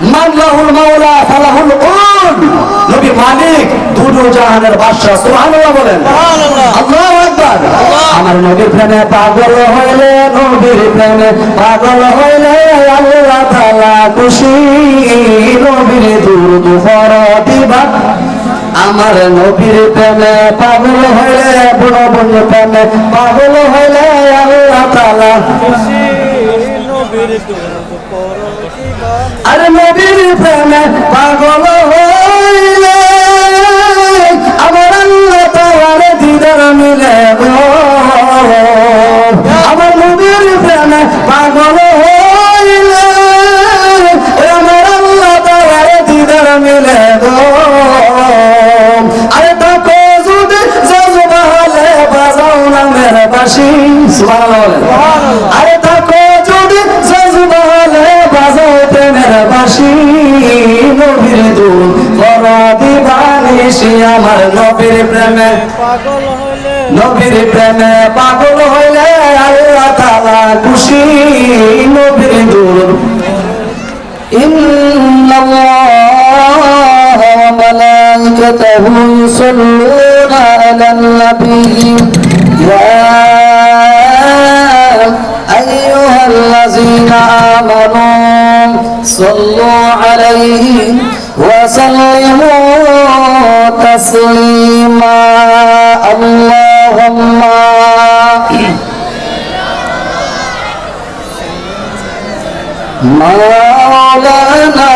মাওলা ফালাহুল নবী মালিক দুটো জাহানের বাদশা সুবহানাল্লাহ বলেন। আল্লাহু আকবার। আমার নবীর প্রেমে পাগল হইলে নবীর প্রেমে পাগল হইলে আল্লাহ তাআলা খুশি। নবীর দুরুদ ফরদিবা আমার নবীর প্রেমে পাগল হইলে বুড়ো বুড়ো প্রেমে পাগল হইলে আল্লাহ তাআলা আরে নবীর প্রেমে পাগল হইলে আমার আল্লাহ তাআলার দিদার মিলে আমার নবীর প্রেমে পাগল হইলে আমার আল্লাহ তাআলার দিদার মিলে আরে তাকো যদি জজবা হলে বাজাও না মেরে বাসি সুবহানাল্লাহ আরে আমার নবীর প্রেমে পাগল হইলে নবীর প্রেমে পাগল হইলে আল্লাহ তাআলা খুশি নবীর দুল إن الله وملائكته يصلون على النبي يا أيها الذين آمنوا صلوا عليه وسلموا تسليما اللهم مولانا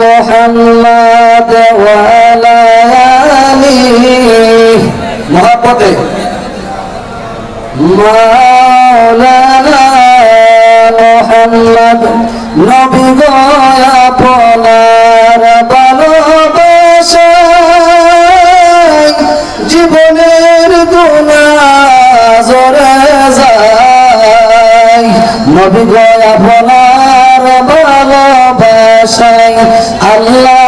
محمد وعلى آله محبته مولانا محمد نبي غايا নবী আপনার ভালোবাসায় আল্লাহর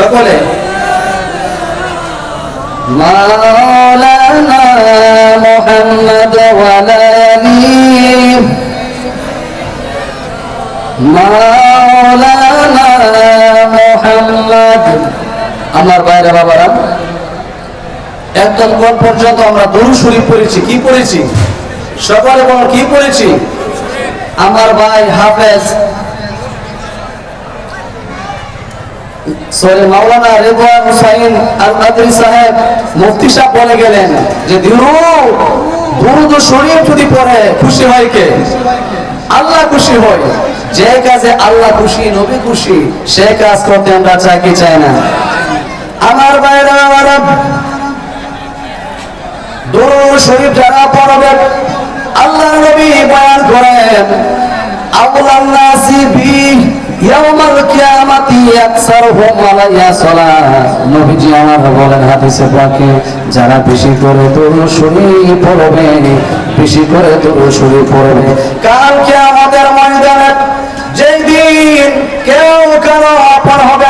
সকলে। মাওলানা মুহাম্মদ ওয়ালা আলিহি মাওলানা মুহাম্মদ। আমার বাইরে বাবারা একদম কোন পর্যন্ত আমরা দরুদ শরীফ পড়েছি কি পড়েছি? সকলে বল কি পড়েছি? আমার ভাই হাফেজ সরি, মাওলানা সাহেব বলে গেলেন যে দিরুদ দুরুদ শরীফ যদি কে? আল্লাহ খুশি আল্লাহ খুশি খুশি, সে কাজ করতে আমরা কি চাই না? আমার বাইরে আমার দরুদ শরীফ যারা পড়বে আল্লাহ নবী বয়ান করেন নাসি বি যারা বেশি করে দরুদ শরীফ পড়বে, বেশি করে দরুদ শরীফ পড়বে। কাল কিয়ামতের ময়দানে যেই দিন কেউ কারও আপন হবে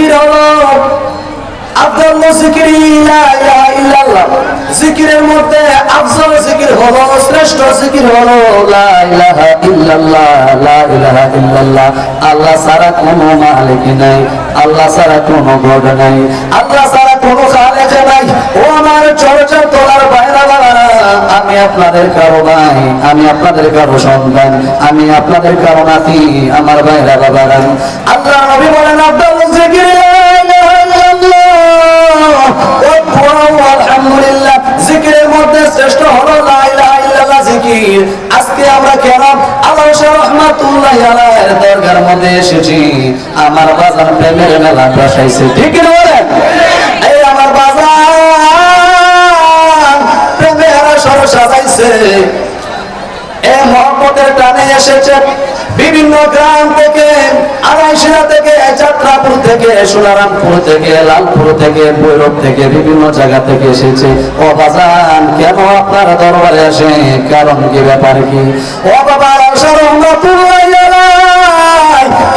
জিকির হলো আব্দুল্লাহ জিকির ইল্লাল্লাহ জিকিরের মধ্যে আফজল জিকির হলো, শ্রেষ্ঠ জিকির হলো, লা ইলাহা ইল্লাল্লাহ, লা ইলাহা ইল্লাল্লাহ। আল্লাহ ছাড়া কোনো মালিক নাই, আল্লাহ ছাড়া কোনো গড নাই। আল্লাহ ছাড়া কোনো খালেক নাই। ও আমার চর্চা তোলার বাইরা আমি আপনাদের কারও ভাই, আমি আপনাদের কারও সন্তান, আমি আপনাদের কারও নাতি, আমার বাইরা বাবারা। আল্লাহ নবী বলেন আব্দুল জিকির শ্রেষ্ঠ হলো জিকির। আজকে আমরা কেন আল্লাহ রহমাতুল্লাহ দরগার মধ্যে এসেছি। আমার বাজার প্রেমের মেলা বসাইছে। ঠিক না এই আমার বাজার প্রেমের সর সাজাইছে। মহব্বতের টানে এসেছে বিভিন্ন গ্রাম থেকে আড়াইশিরা থেকে যাত্রাপুর থেকে, সোনারামপুর থেকে, লালপুর থেকে, ভৈরব থেকে, বিভিন্ন জায়গা থেকে এসেছে। ও বাজান, কেন আপনার দরবারে আসে? কারণ কি ব্যাপার কি? ও বাবা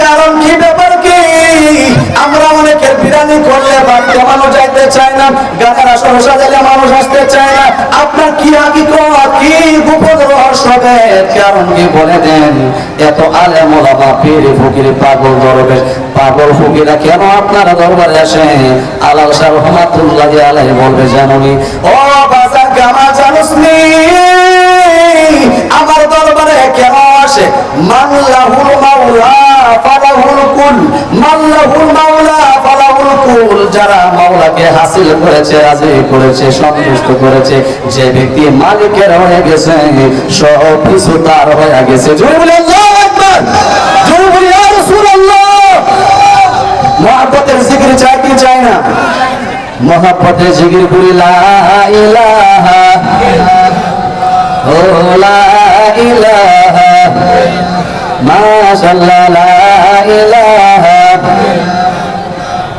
কারণ কি ব্যাপার কি? আমরা অনেকের বিরানি করলে মানুষ যাইতে চায় না মানুষ আসতে চায় না। আপনার কি হাকিকত কি গোপন রহস্য? কারণ কি বলে দেন, এত ফকির, পাগল, দরবেশ, পাগল ফকিরা কেন আপনার দরবারে আসে? আলাল রহমাতুল্লাহ আলাই বলবে, জানুনি? ও বাজার গামা জানুস আমার দরবারে কেন আসে? মাল্লাহুল কুল, মাল্লাহুল ফালাহুল কুল যারা মাওলাকে হাসিল করেছে, রাজি করেছে, সন্তুষ্ট করেছে, যে ব্যক্তি মালিকের হয়ে গেছে, সব কিছু তার হয়ে গেছে। বলে, আল্লাহু কি না? করি ইলাহা ও মাশাআল্লাহ ইলাহা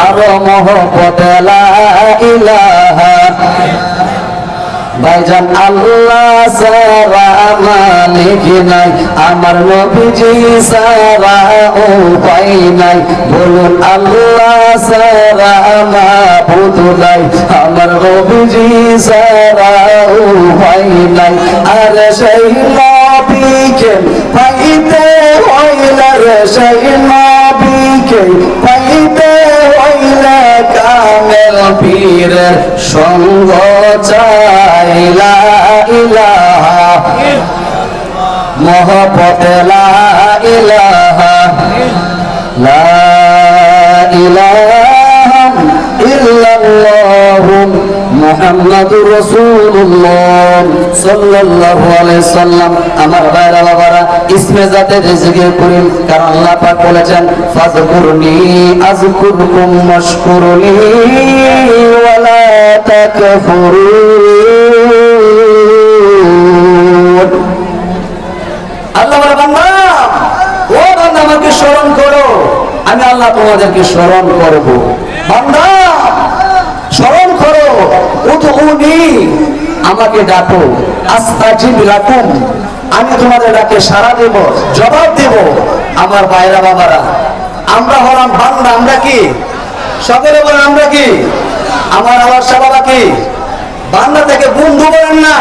আর মোহব্বত ভাইজান, আল্লাহ সারা মালিক নাই। আমার নবীজি সারা উপায় নাই। বলুন, আল্লাহ সারা মাবুদ আমার নবীজি সারা উপায় নাই। আর সেই নবীকে পাইতে হইলে সেই নবীকে হইলে কামেল পীরের সঙ্গ চাইলা ইলাহা। মহব্বত লা ইলাহা। লা ইলাহা মুহাম্মাদুর সাল্লাল্লাহু আলাইহি সাল্লাম। আমার ভাইরা বাবারা, ইসমে করেন কারণ আল্লাহ পাক বলেছেন ফাযকুরনি আযকুরকুম তাকফুরুন। আল্লাহ বান্দা, ও বান্দা, আমাকে স্মরণ করো। আমি আল্লাহ তোমাদেরকে স্মরণ করব। বান্দা, স্মরণ করো আমাকে ডাকো আস্তাজিব লাকুম। আমি তোমাদের ডাকে সাড়া দেব জবাব দেব। আমার বাইরা বাবারা আমরা হলাম বান্দা আমরা কি? সকলে বলেন আমরা কি? আমার আবার বাবা কি? বান্দা থেকে বন্ধু বলেন না।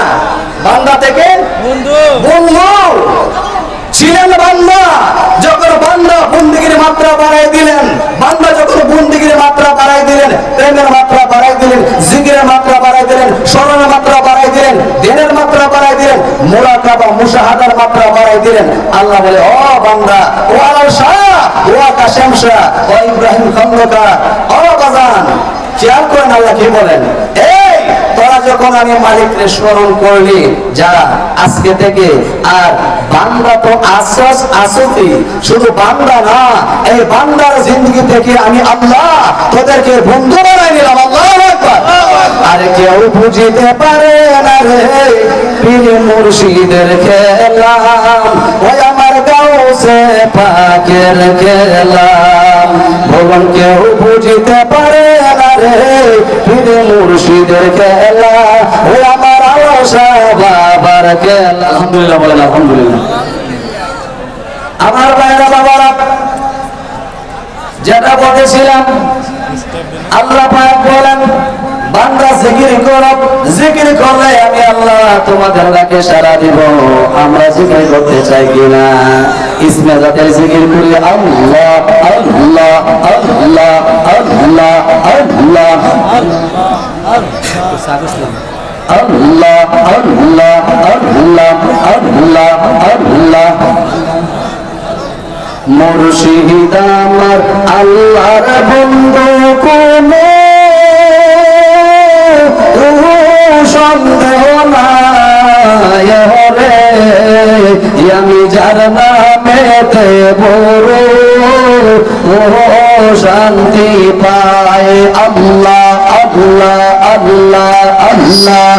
বান্দা থেকে বন্ধু। বন্ধু। ছিলেন বান্দা, যখন বান্দা বন্দিগির মাত্রা বাড়াই দিলেন, বান্দা যখন বন্দিগির মাত্রা বাড়াই দিলেন, প্রেমের মাত্রা বাড়াই দিলেন, জিকিরের মাত্রা বাড়াই দিলেন, স্মরণের মাত্রা বাড়াই দিলেন দিনের মাত্রা বাড়াই দিলেন মুরাকাবা মুশাহাদার মাত্রা বাড়াই দিলেন। আল্লাহ বলে, ও বান্দা, ও আলাল শাহ, ও কাশেম শাহ ও ইব্রাহিম খন্দকার, ও বাজান, খেয়াল করেন আল্লাহ কি বলেন যে যখন আমি মালিককে স্মরণ করলি, যা আজকে থেকে আর বান্দা তো আশ্বাস আসতি শুধু বান্দা না, এই বান্দার জিন্দগি থেকে আমি আল্লাহ তোদেরকে বন্ধু বানাই নিলাম, আল্লাহ আর কেউ বুঝিতে পারে না রে, পীর মুর্শিদের খেলাম, ওই আমার গাউসে পাকের খেলাম। ভগবান, কেউ বুঝিতে পারে পীর মুর্শিদের আমার আলোসা বাবার আলহামদুলিল্লাহ বলেন, আলহামদুলিল্লাহ। আমার বাইরা বাবারা, যেটা বলেছিলাম, আল্লাহ বলেন, বান্দা জিকির করো, জিকির করলে আমি আল্লাহ তোমাদের সারা দিব। আমরা জিকির করতে চাই কিনা? ইসমে জিকির করি, আল্লাহ আল্লাহ আল্লাহ আল্লাহ আল্লাহ। আল্লাহ আল্লাহ আল্লাহ আল্লাহ আল্লাহ। মুর্শিদ আমার আল্লাহর বন্ধু কোনো সন্দেহ নাই। আমি যার নামেতে ও শান্তি পায়। আল্লাহ আল্লাহ আল্লাহ আল্লাহ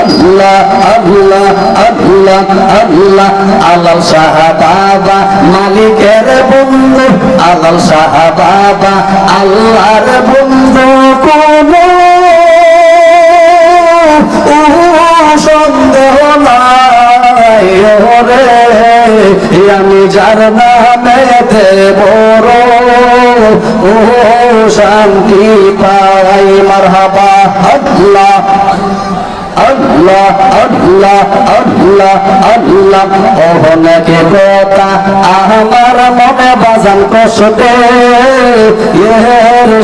আল্লাহ আল্লাহ আল্লাহ আল্লাহ। আল্লাহ শাহ বাবা মালিকের বন্ধু আল্লাহ শাহ বাবা আল্লাহর বন্ধু কোন। সন্দেহ নাই। আমি যার নামেতে বড় ও শান্তি পাই মারহাবা। আল্লাহ আল্লাহ আল্লাহ আল্লাহ আল্লাহ। কথা আমার মনে বাজান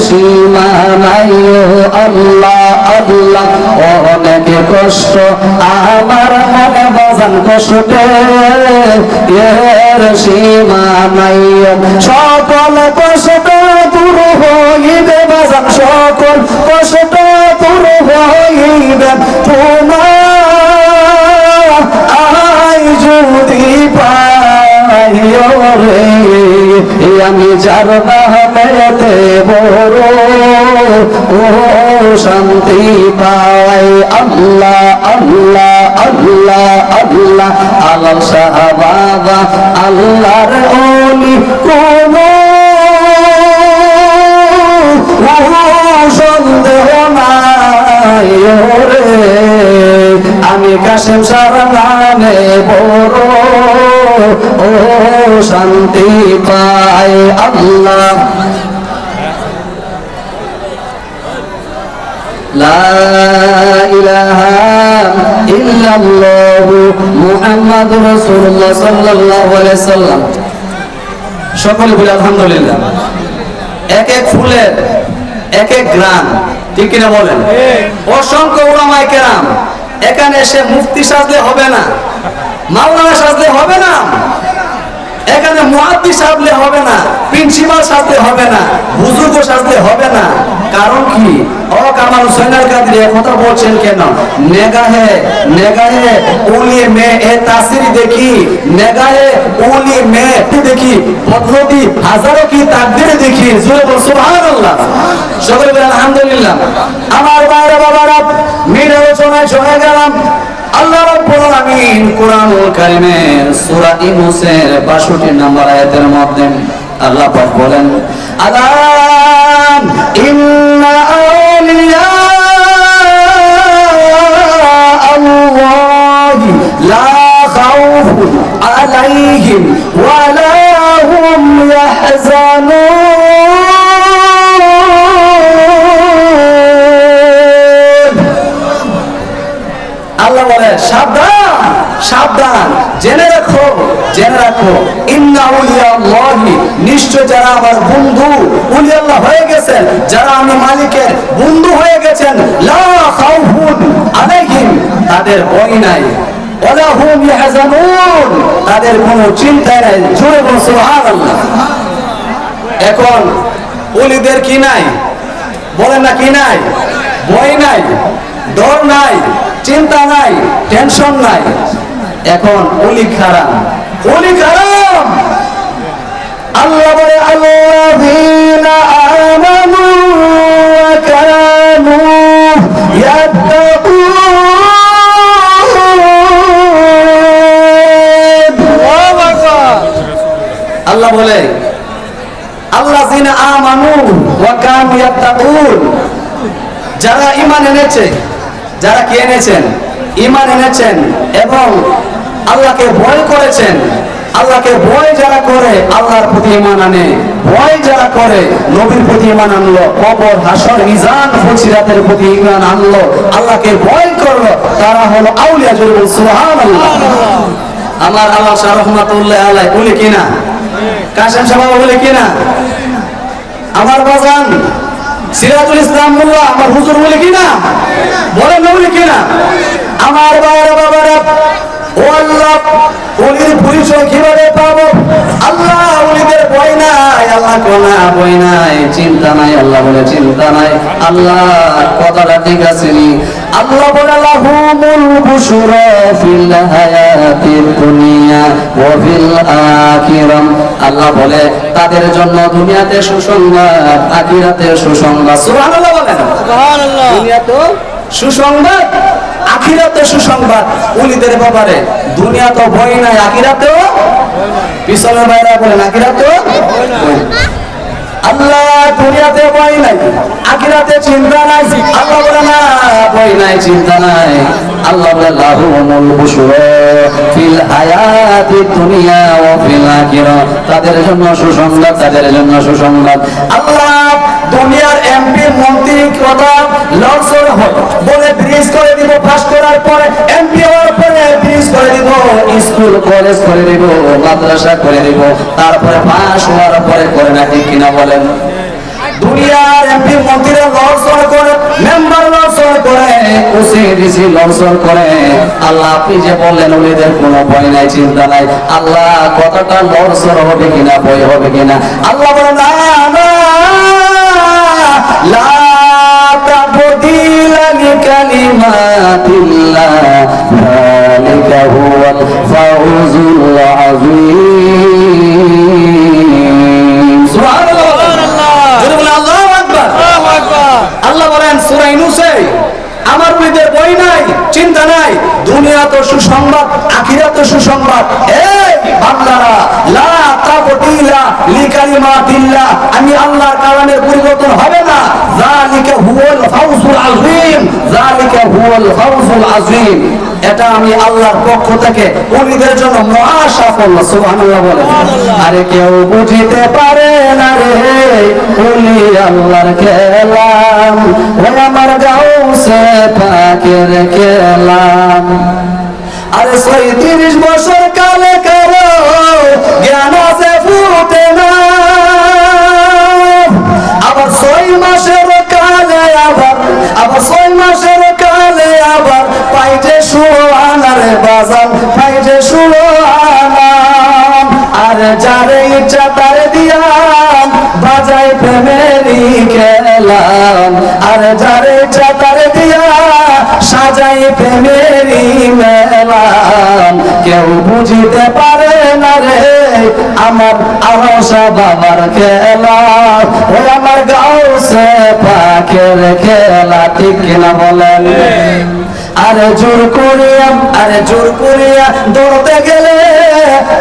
সীমা নাই আল্লাহ আল্লাহ। অনেকে কষ্ট আমার মনে বাজান কষ্টে এর সীমা নাই। সকল কষ্ট দূর হইবে বাজান, সকল কষ্ট দূর হইবে। তোমার আই যদি পাই রে। আমি যার নামেতে বড়, ও শান্তি পাই আল্লাহ আল্লাহ আল্লাহ আল্লাহ আল্লাহ সাহাবাবা, আল্লাহর ওলি কোন সন্দেহ নাই। রে আমি কাশেম সারা নামে বড় ও শান্তি পায় আল্লাহ। সকলে বলে আলহামদুলিল্লাহ। এক এক ফুলের এক এক গ্রাম ঠিক কিনা বলেন? হ্যাঁ। অসংখ্য ওলামায় কেরাম এখানে এসে মুফতি সাজলে হবে না। মাওলানা সাজলে হবে না। এখানে মুহাদ্দিস সাজলে হবে না, প্রিন্সিপাল সাজলে হবে না, বুজুর্গ সাজলে হবে না। কারণ কি? ও কামাল কাদের কথা বলছেন কেন? নেগাহে নেগাহে উলি মে এ তাসির দেখি। নেগাহে উলি মে দেখি। বদলতি হাজারো কি দেখি? জোরে সুবহানাল্লাহ। সকলে আলহামদুলিল্লাহ। আমার বাইরে বাবারা, মিল আলোচনায় চলে গেলাম। আল্লাহ রাব্বুল আলামিন কোরআনুল কারীমের সূরা ইউনূসের 62 নম্বর আয়াতের মধ্যে আল্লাহ পাক বলেন আদান ইন্না সাবধান, জেনে রাখো জেনে রাখো। ইন্না উলিয়া আল্লাহি নিশ্চয় যারা আমার বন্ধু উলিয়া আল্লাহ হয়ে গেছেন, যারা আমি মালিকের বন্ধু হয়ে গেছেন, লা খাউফুন আলাইহিম, তাদের ভয় নাই। ওয়ালা হুম ইয়াহজানুন, তাদের কোনো চিন্তা নাই। জোরে বল সুবহানাল্লাহ। এখন উলিদের কি নাই? বলেন না কি নাই? ভয় নাই, ডর নাই, চিন্তা নাই, টেনশন নাই। এখন অলি খারাপ অলি খারাপ আল্লাহ বলে আল্লাহ বলে আল্লাহ জিনা আমানু যারা ঈমান এনেছে, যারা কি এনেছেন? ঈমান এনেছেন এবং আল্লাহকে ভয় করেছেন। আল্লাহকে ভয় যারা করে, আল্লাহর প্রতি ঈমান আনে। ভয় যারা করে, নবীর প্রতি ঈমান আনলো, কবর, হাসর, মিজান ফজিরাতের প্রতি ঈমান আনলো। আল্লাহকে ভয় করল, তারা হলো আউলিয়া জরুল সুবহানাল্লাহ। আমার আল্লাহ শাহ রহমাতুল্লাহ আলাই বলে কিনা কাশেম সাহেব বলে কিনা আমার বাজান, সিরাজুল ইসলাম মোল্লা, আমার হুজুর বলে কিনা বলেন না বলে কিনা আমার বাবারা বাবারা আল্লাহ উলির পরিচয় কীভাবে পাবো? আল্লাহ উলিদের বই নাই আল্লাহ কোনা বই নাই চিন্তা নাই আল্লাহ বলে চিন্তা নাই। আল্লাহ কথাটা ঠিক আছে নি? আল্লাহ বলে লাহুমুল বুশুরা ফিল হায়াতিদ দুনিয়া ওয়া ফিল আখিরাম আল্লাহ বলে তাদের জন্য দুনিয়াতে সুসংবাদ আখিরাতে সুসংবাদ। সুবহানাল্লাহ বলেন। সুবহানাল্লাহ। দুনিয়াতে সুসংবাদ? আখিরাতে সুসংবাদ উলিদের ব্যাপারে। দুনিয়া তো ভয় নাই, আখিরাতেও? পিছনের বাইরে বলেন, আখিরাতেও। আল্লাহ দুনিয়াতে ভয় নাই, আখিরাতে চিন্তা নাই। আল্লাহ বলে, না, ভয় নাই, চিন্তা নাই। আল্লাহ বলে লাহুমুল বুশুরা ফিল হায়াতি দুনিয়া ওয়া ফিল আখিরাহ তাদের জন্য সুসংবাদ, তাদের জন্য সুসংবাদ। আল্লাহ দুনিয়ার এমপি, মন্ত্রী কথা লড়সড় বলে ব্রিজ করে দিব করার পরে এমপি হওয়ার পরে ব্রিজ করে দিব স্কুল কলেজ করে দিব, মাদ্রাসা করে দিব। তারপরে হওয়ার পরে করে নাকি কিনা বলেন। দুনিয়ার এমপি মন্ত্রীরা করে মেম্বার করে করে আল্লাহ আপনি যে বললেন, উনিদের কোনো ভয় নাই, চিন্তা নাই। আল্লাহ কতটা লড়সড় হবে কিনা, ভয় হবে কিনা? আল্লাহ বলে না না لكلمات الله ذلك هو الفوز العظيم চিন্তা নাই। দুনিয়া তো সুসংবাদ আখিরাত তো সুসংবাদ। বান্দারা লা তাবদিলা লিকালিমাতিল্লাহ। আমি আল্লাহর কালামের পরিবর্তন হবে না। যালিকা হুয়াল ফাউজুল আযীম যালিকা হুয়াল ফাউজুল আযীম। এটা আমি আল্লাহর পক্ষ থেকে উলিদের জন্য মহা সাফল্য সুবহানাল্লাহ বলে আরে কেউ বুঝিতে পারে না রে উলি আল্লাহর খেলাম। ওই আমার গাউসে পাকের খেলাম আরে ছয়ত্রিশ বছর কালে কালো জ্ঞান আছে ফুটে না। আবার ছয় মাসের কালে আবার আবার ছয় মাসের কালে আবার পাইছে ষোলো আনার বাজার পাইছে ষোলো আনা আর যারে ইচ্ছা তারে দিয়াম বাজাই প্রেমেরই খেলাম। আর যারে ইচ্ছা তারে সাজাই প্রেমেরই মেলাম কেউ বুঝিতে পারে না রে আমার আহসা বাবার খেলা। ও আমার গাও সে পাখের খেলা ঠিক কিনা বলেন? আরে জোর করিয়া আরে জোর করিয়া দৌড়তে গেলে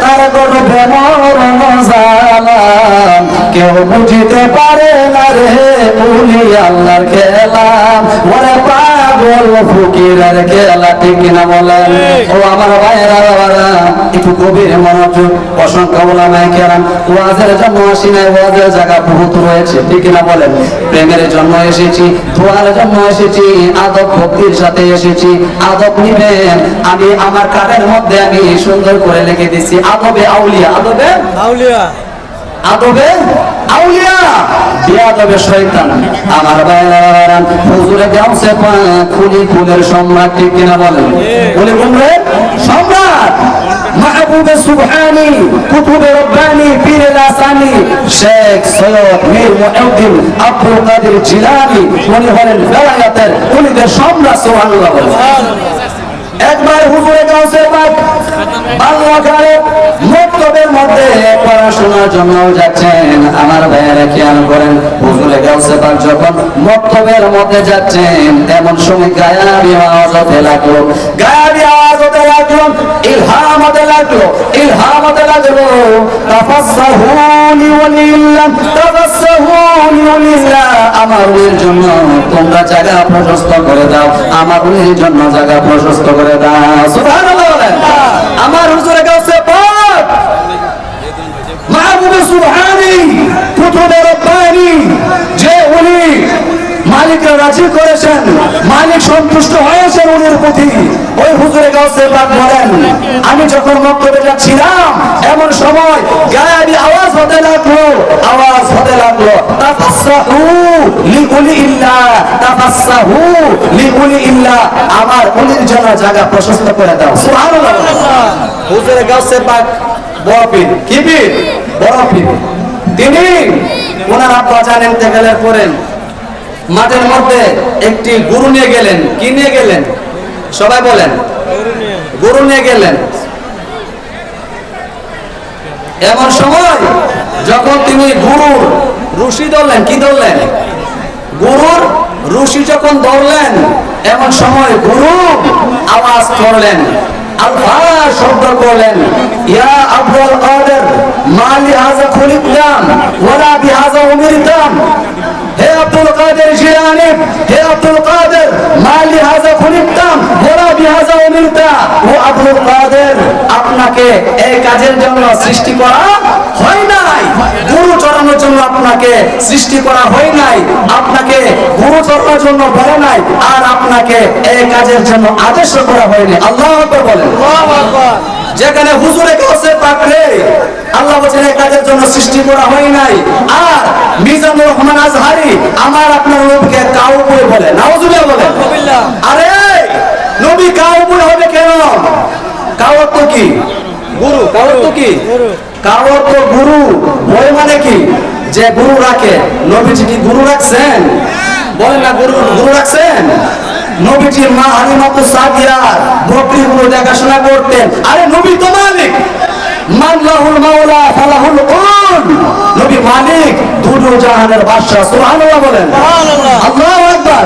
তার গর্বে মরণ জালাম কেউ বুঝিতে পারে না রে উনি আল্লাহর খেলা। ওরে পাগল ফকিরের খেলা ঠিক কিনা বলেন? ও আমার ভাইয়েরা বাবারা একটু গভীর মনোযোগ অসংখ্য ওলামায়ে কেরাম ওয়াজের জন্য আসি নাই ওয়াজের জায়গা বহুত রয়েছে ঠিক কিনা বলেন? প্রেমের জন্য এসেছি দোয়ার জন্য এসেছি আদব ভক্তির সাথে এসেছি আদব নিবেন। আমি আমার কানের মধ্যে আমি সুন্দর করে লিখে দিছি আদবে আউলিয়া। আদবে? আউলিয়া। আদবে? আউলিয়া। বিয়াদবে শয়তান। আমার বাইরা হুজুরে গাউসে পাক কুলি কুলের সম্রাট ঠিক কিনা বলেন? কুলের সম্রাট! মাহবুবে সুবহানি কুতুবে রব্বানি পীর Lasani Sheikh Syed Mir Muhiuddin Abdul Qadir Jilani উনি হলেন বেলায়েতের উনিদের সম্রাট সুবহানাল্লাহ বলেন। একবার হুজুরে কাউসে পাক বাল্যকালে মক্তবের মধ্যে পড়াশোনার জন্য যাচ্ছেন। আমার ভাইয়েরা খেয়াল করেন, হুজুরে কাউসে পাক যখন মক্তবের মধ্যে যাচ্ছেন এমন সময় গায়াবি আওয়াজ হতে লাগল। গায়াবি আওয়াজ হতে লাগল ইলহাম হতে লাগল। ইলহাম হতে লাগল তাফাসসাহু লিওয়ালিল্লাহ আমার জন্য তোমরা জায়গা প্রশস্ত করে দাও, আমার উনির জন্য জায়গা প্রশস্ত করে দাও। সুবহানাল্লাহ আমার হুজুরে গাউসে পাক। মাহবুবে সুবহানি কুতুবে মালিকরা রাজি করেছেন। মালিক সন্তুষ্ট হয়েছেন উনির প্রতি। ওই হুজুরে গাউসে পাক বলেন, আমি যখন মক্তবে যাচ্ছিলাম, এমন সময় গায়াবি আওয়াজ হতে লাগল, আওয়াজ হতে লাগল, তাফাসসাহু লিউলি ইল্লাহ তাফাসসাহু লিউলি ইল্লাহ আমার উনির জন্য জায়গা প্রশস্ত করে দাও। সুবহানাল্লাহ। হুজুরে গাউসে পাক বড় পীর কি পীর? বড় পীর তিনি ওনার আব্বা জানেন গেলের করেন মাঠের মধ্যে একটি গরু নিয়ে গেলেন। কি নিয়ে গেলেন? সবাই বলেন। গরু নিয়ে গেলেন। এমন সময় যখন তিনি গুরুর রুশি ধরলেন, কি ধরলেন? গুরুর রুশি যখন ধরলেন, এমন সময় গুরু আওয়াজ করলেন, আলফা শব্দ করলেন, ইয়া আব্দুল কাদের মালি হাজা খুলিকলাম ওয়ালা বিহাজা উমিরতাম হে আব্দুল কাদের জিলানি, হে আব্দুল কাদের মালি হাজা ওয়ালা বিহাজা উমিরতা ও আব্দুল কাদের, আপনাকে এই কাজের জন্য সৃষ্টি করা হয় নাই। গুরু চড়ানোর জন্য আপনাকে সৃষ্টি করা হয় নাই। আপনাকে গুরু চড়ানোর জন্য বলে নাই, আর আপনাকে এই কাজের জন্য আদেশ করা হয়নি। আল্লাহ বলেন। আল্লাহু যেখানে হুজুরে কাউসে পাকলে আল্লাহ বলছেন এই কাজের জন্য সৃষ্টি করা হয় নাই। আর মিজানুর রহমান আজহারি আমার আপনার নবীকে কাউবয় বলে নাউজুবিল্লাহ বলে। আরে নবী কাউবয় হবে কেন? কাওয়ার তো কি? গুরু কাওয়ার তো কি। কাওয়ার তো গুরু। বই মানে কি? যে গুরু রাখে। নবীজি কি গুরু রাখছেন? বলেন না গুরু। গুরু রাখছেন? নবীজির মা হালিমাতু সাদিয়া বকরিগুলো দেখাশোনা করতেন। আরে নবী তো মালিক। মাল্লাহুল মাওলা ফালাহুল কুল নবী মালিক দুটো জাহানের বাদশা সুবহানাল্লাহ বলেন। সুবহানাল্লাহ। আল্লাহু আকবার।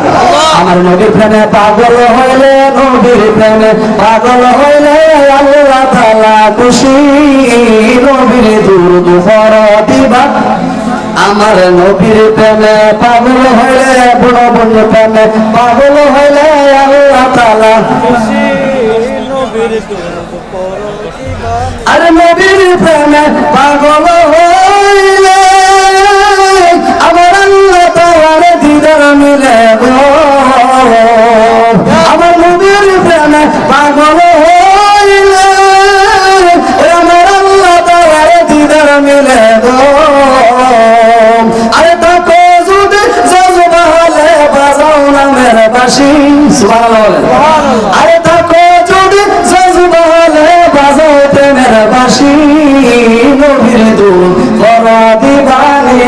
আমার নবীর প্রেমে পাগল হইলে নবীর প্রেমে পাগল হইলে আল্লাহ তাআলা খুশি। নবীর দুরুদ দিবা। আমার নবীর প্রেমে পাগল হইলে বড় বন্ধু প্রেমে পাগল হইলে আল্লাহ পড়ো আরে নবীর প্রেমে পাগল হইলে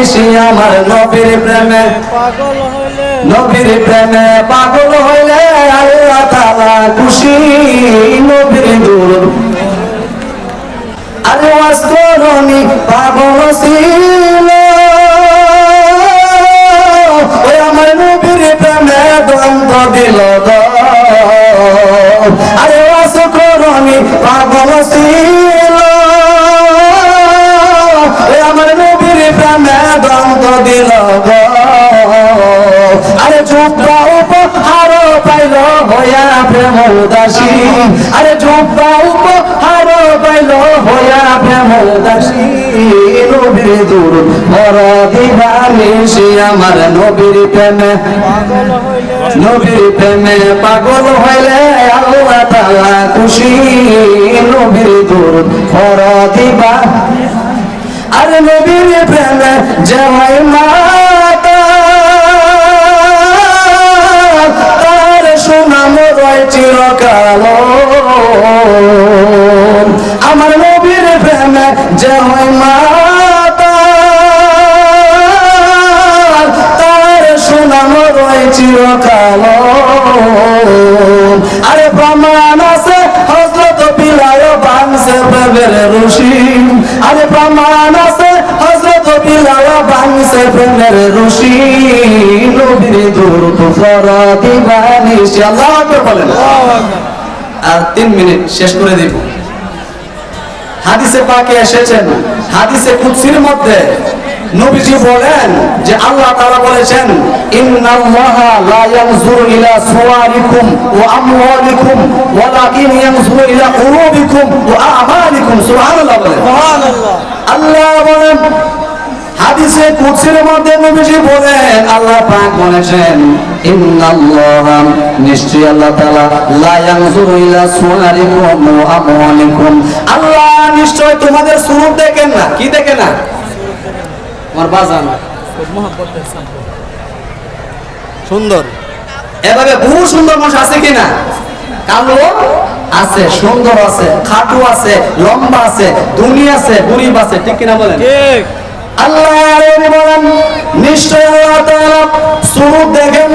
দিবানিসি আমার নবীর প্রেমে। নবীর প্রেমে পাগল হইলে আল্লাহ তাআলা খুশি নবীর দুল আরে ওয়াস্তরণি পাগল ছিল। ওই আমার নবীর প্রেমে দ্বন্দ্ব দিল আরে ওয়াস্তরণি পাগল ছিল। দিল। আরে জুব্বা উপহার পাইল হইয়া প্রেম উদাসী আরে জুব্বা উপহার পাইল হইয়া প্রেম উদাসী নবীর দূর বড় দিবানিসি আমার নবীর প্রেমে। নবীর প্রেমে পাগল হইলে আল্লাহ তাআলা খুশি। নবীর দূর বড় দিবা আরে নবীর প্রেমে যে মাতা। তার সুনাম রয় চিরকাল। আমার নবীর যে হয় মাতা। তার সুনাম রয় চিরকাল। আরে প্রমাণ আছে হজরত আরে প্রমাণ আছে হজরত প্রেমের নবীর আকবার বলেন। আর তিন মিনিট শেষ করে দিব। হাদিসে পাকে এসেছেন, হাদিসে কুদসির মধ্যে নবীজি বলেন যে আল্লাহ তাআলা বলেছেন ইন্নাল্লাহা লা ইয়ানজুরু ইলা সুওয়ারিকুম ওয়া আমওয়ালিকুম ওয়ালাকিন ইয়ানজুরু ইলা কুলুবিকুম ওয়া আমালিকুম। সুবহানাল্লাহ বলেন। সুবহানাল্লাহ। আল্লাহ বলেন হাদিসে কুদসির মধ্যে নবীজি বলেন আল্লাহ পাক বলেছেন ইন্নাল্লাহা নিশ্চয় আল্লাহ তাআলা লা ইয়ানজুরু ইলা সুওয়ারিকুম ওয়া আমওয়ালিকুম। আল্লাহ নিশ্চয় তোমাদের সুরূপ দেখেন না কি দেখেন না? আমার বাজান। সুন্দর। এভাবে বহু সুন্দর মানুষ আছে কিনা? কালো আছে সুন্দর আছে খাটু আছে লম্বা আছে দুনি আছে গরিব আছে ঠিক কিনা বলেন? ঠিক। আল্লাহ বলেন নিশ্চয় আল্লাহ তাআলা সুরূপ দেখেন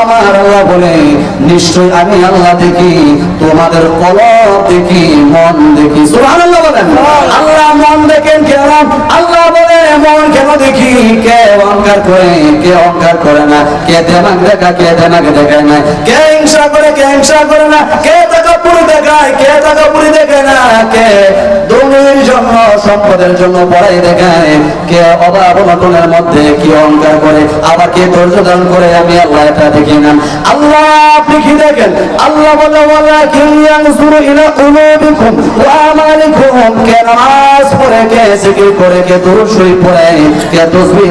আমার নিশ্চয় আমি আল্লাহ দেখি, তোমাদের দেখি, মন দেখি। আল্লাহ মন দেখেন কেন আল্লাহ বলে, মন কেন দেখি? কে অহংকার করে, কে অহংকার করে না? কে দেমাগ দেখা কে দেখায় না? কে হিংসা করে, কে হিংসা করে না? কে দেখায়, কে দেখে না? কে দুনির জন্য, সম্পদের জন্য পড়াই দেখায়? কে অভাব অনটনের মধ্যে, কি অহংকার করে? আবার কে ধৈর্য ধারণ করে আমি আল্লাহ এটা দেখি না আল্লাহ, আপনি কি দেখেন? আল্লাহ কিয়ানজুরু ইলা ওয়া আমালিকুম কে নামাজ পড়ে, কে জিকির করে, কে শরীফ পড়ে, কে তাসবিহ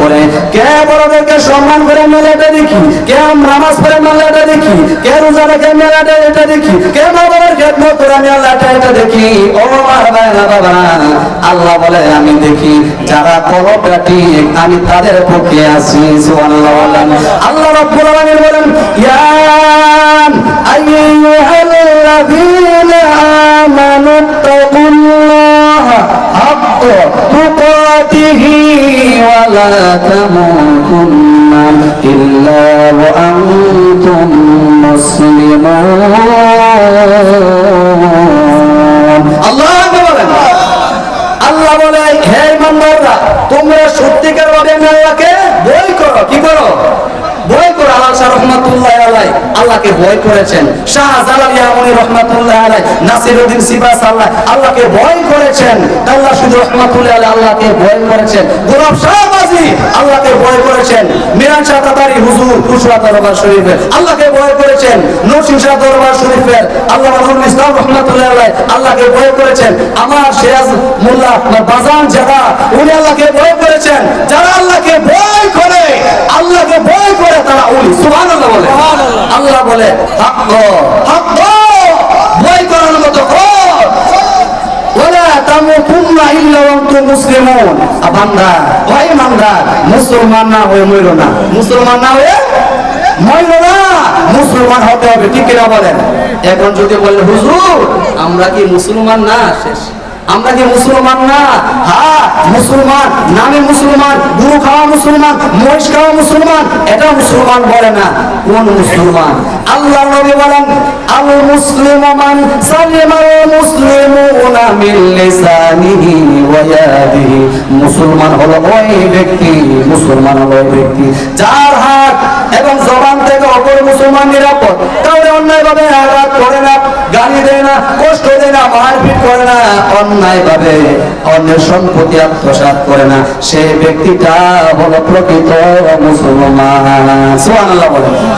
করে, কে বড়দেরকে সম্মান করে মেলাটা দেখি, কে নামাজ পড়ে মেলাটা দেখি, কে রোজা রেখে মেলাটা এটা দেখি, কে বাবার খেদমত করে আমি আল্লাহটা এটা দেখি। ও আমার বাবা আল্লাহ বলে, আমি দেখি, যারা ঠিক, আমি তাদের পক্ষে আছি, সুবহানাল্লাহ। আল্লাহ রাব্বুল আলামিন বলেন ইয়া আইয়ুহাল্লাযীনা আমানু তাকুল্লাহ হাক্কা তুকাতিহি ওয়া লা তামুতুন্না শাহ আল্লাহকে ভয় করেছেন। আল্লাহ শুধু রহমাতুল্লাহ আল্লাহকে ভয় করেছেন। গোলাপ শাহবাজি আল্লাহকে বই করেছেন। মিরান শাহ তাতারি হুজুর কুশওয়া দরবার শরীফের আল্লাহকে বই করেছেন। নরসিং শাহ দরবার শরীফের আল্লাহ রহমুল ইসলাম রহমাতুল্লাহ আল্লাহকে বই করেছেন। আমার শেয়াজ মোল্লা বাজান যারা উনি আল্লাহকে বই করেছেন। যারা আল্লাহকে বই করে আল্লাহকে বই করে তারা উনি। সুবহানাল্লাহ বলে। আল্লাহ বলে হক হক বই করার মতো কর ওলা তামুতুন্না মুসলিমুন আ, বান্দা, ওই বান্দা, মুসলমান না হয়ে মইল না। মুসলমান না হয়ে মইল না। মুসলমান হতে হবে, ঠিক কিনা বলেন? এখন যদি বলেন হুজুর, আমরা কি মুসলমান না? শেষ। আমরা কি মুসলমান না? হ্যাঁ মুসলমান, নামে মুসলমান, গুরু খাওয়া মুসলমান, মহিষ খাওয়া মুসলমান, এটা মুসলমান বলে না। কোন মুসলমান? আল্লাহ নবী বলেন আল মুসলিম মান সালিমাল মুসলিমুনা মিন লিসানিহি ওয়া ইয়াদিহি। মুসলমান হলো ওই ব্যক্তি, মুসলমান হলো ওই ব্যক্তি। যার হাত এবং জবান থেকে অপর মুসলমান নিরাপদ কাউকে অন্যায়ভাবে আঘাত করে না, গালি দেয় না, কষ্ট দেয় না, মারপিট করে না অন্যায় ভাবে অন্যের সম্পত্তি আত্মসাৎ করে না। সেই ব্যক্তিটা হলো প্রকৃত মুসলমান। সুবহানাল্লাহ বলেন।